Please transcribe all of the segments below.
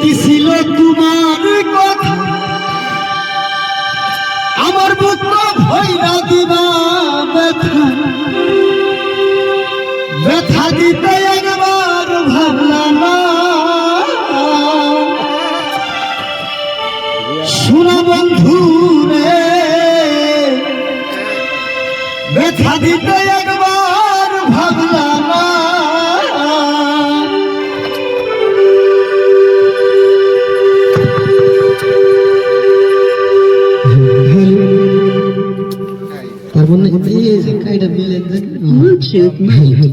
কি ছিল তোমার কথা? আমার বুক ভৈরা দিবা ব্যথা। ব্যথা দিতে একবার ভাবলাম না। শোনা বন্ধু রে ব্যথা দিতে একবার on is kind of villain that merchant might have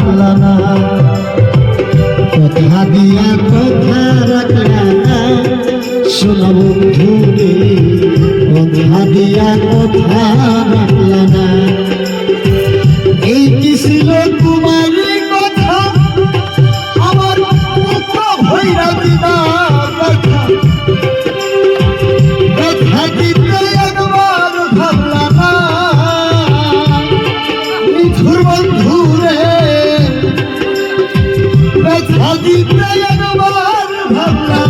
রাখলা না। কথা দিয়া কথা রাখলা না। শুন বন্ধু Gitmeyen var patlar.